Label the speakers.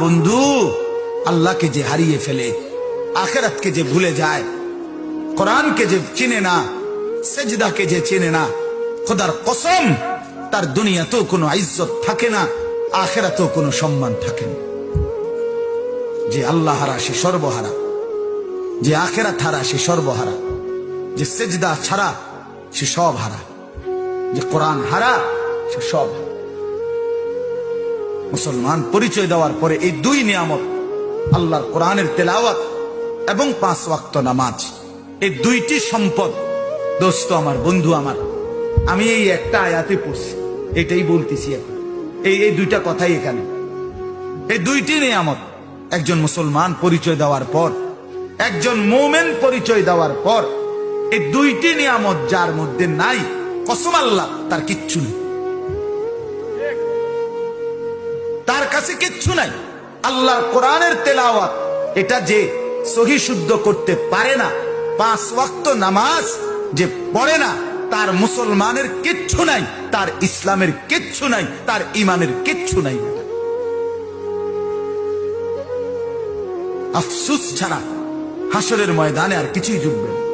Speaker 1: বন্ধু, আল্লাহকে যে হারিয়ে ফেলে, আখেরাতকে যে ভুলে যায়, কোরআনকে যে চিনে না, সেজদাকে যে চেনে না, খোদার কসম, তার দুনিয়াতেও কোনো ইজ্জত থাকে না, আখেরাতেও কোনো সম্মান থাকে না। যে আল্লাহ হারা, সে সর্বহারা। যে আখেরাত হারা, সে সর্বহারা। যে সেজদা ছাড়া, সে সব হারা। যে কোরআন হারা, সে সব হারা। মুসলমান পরিচয় দেওয়ার পরে এই দুই নিয়ামত, আল্লাহর কোরআনের তেলাওয়াত এবং পাঁচ ওয়াক্ত নামাজ, এই দুইটি সম্পদ, দোস্ত আমার, বন্ধু আমার, আমি এই একটা আয়াতে পড়ছি, এটাই বলতেছি এখন। এই এই দুইটা কথাই এখানে। এই দুইটি নিয়ামত, একজন মুসলমান পরিচয় দেওয়ার পর, একজন মোমেন পরিচয় দেওয়ার পর, এই দুইটি নিয়ামত যার মধ্যে নাই, কসম আল্লাহ, তার কিচ্ছু নেই। তার কাছে কিচ্ছু নাই। আল্লাহর কোরআনের তেলাওয়াত। এটা যে সহি শুদ্ধ করতে পারে না, পাঁচ ওয়াক্ত নামাজ যে পড়ে না, তার মুসলমানের কিচ্ছু নাই, তার ইসলামের কিচ্ছু নাই, তার ইমানের কিচ্ছু নাই। আফসুস ছাড়া হাসরের ময়দানে আর কিছুই জুটবে না।